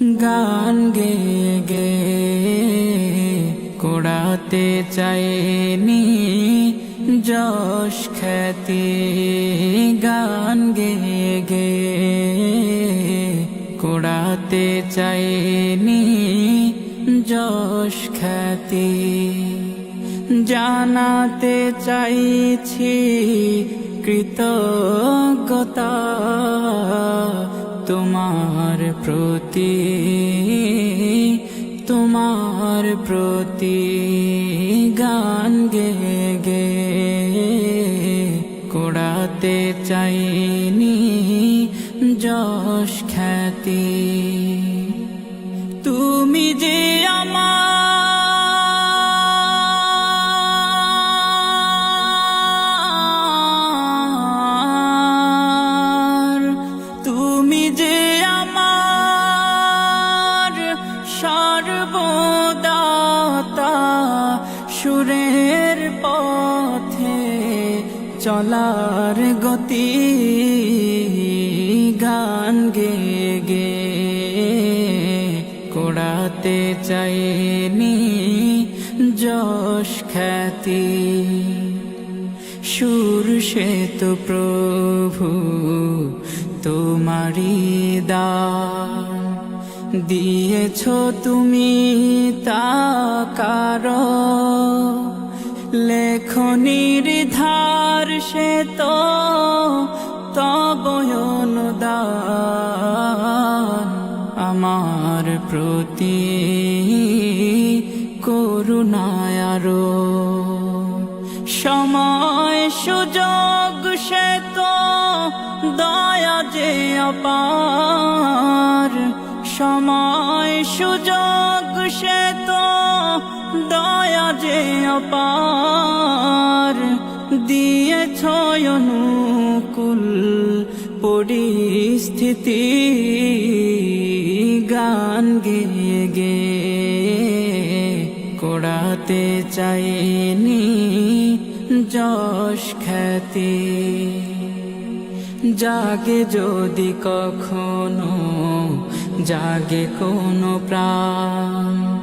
গান গে গে, কোড়াতে চাইনি যশ খ্যাতি। গান গে গে, কোড়াতে চাইনি যশ খ্যাতি। জানাতে চাইছি কৃতজ্ঞতা। তোমার প্রতি তোমার প্রতি গান গে গে কোড়াতে চাইনি যশ খ্যাতি। তুমি যে আমার সুরের পথে চলার গতি গান গে গে কোড়াতে চাইনি যশ খ্যাতি। সুর সে তো প্রভু তোমারি দান দিয়েছ তুমি তা কার? লেখনির ধার সে তো তবয়নদান আমার প্রতি করুণায় আরও। সময় সুযোগ সে তো দয়া যে অপার সময় সুযোগ, সে তো দয়া যে অপার। দিয়েছ অনুকূল পরিস্থিতি, গান গে গে কোড়াতে চাইনি যশ খ্যাতি। জাগে যদি কখনো জাগে কোনো প্রাণ।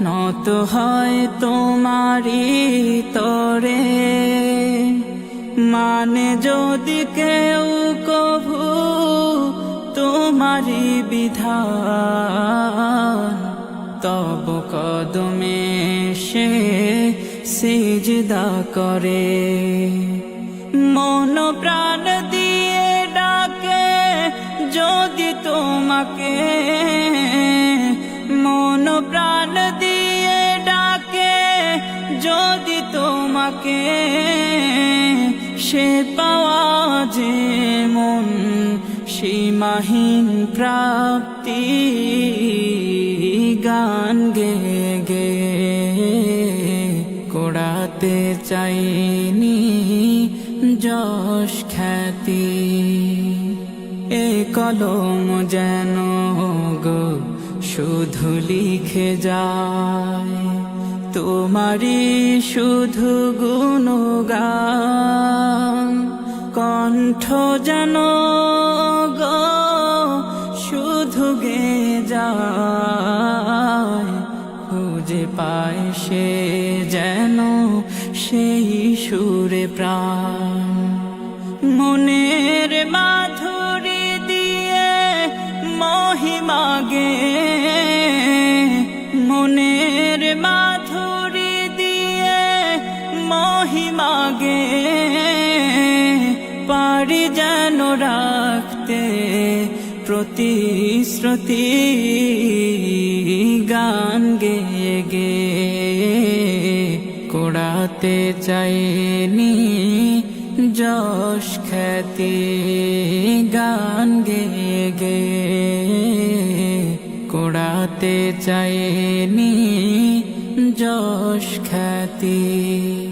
নত হয় তোমারি তরে। মানে যদি কেউ কভু তোমারি বিধান, তব কদমে সে সিজদা করে। মন প্রাণ যদি তোমাকে মন প্রাণ দিয়ে ডাকে, যদি তোমাকে সে পাওয়া যে মন সীমাহীন প্রাপ্তি, গান গে গে কোড়াতে চাইনি যশ খ্যাতি। এ কলম যেন গো শুধু লিখে যায়। তোমারি শুধু গুণগান, কণ্ঠ যেন গো শুধু গে যায়। খুঁজে পায় সে যেন সেই সুরে প্রাণ। মনের দিয়ে মহিমাগে মনের মাধুরী দিয়ে মহিমাগে পারি যেন রাখতে প্রতিশ্রুতি গান গে গে কোড়াতে চাইনি যশ খ্যাতি গান গে গে। কোড়াতে চাইনি যশ খ্যাতি।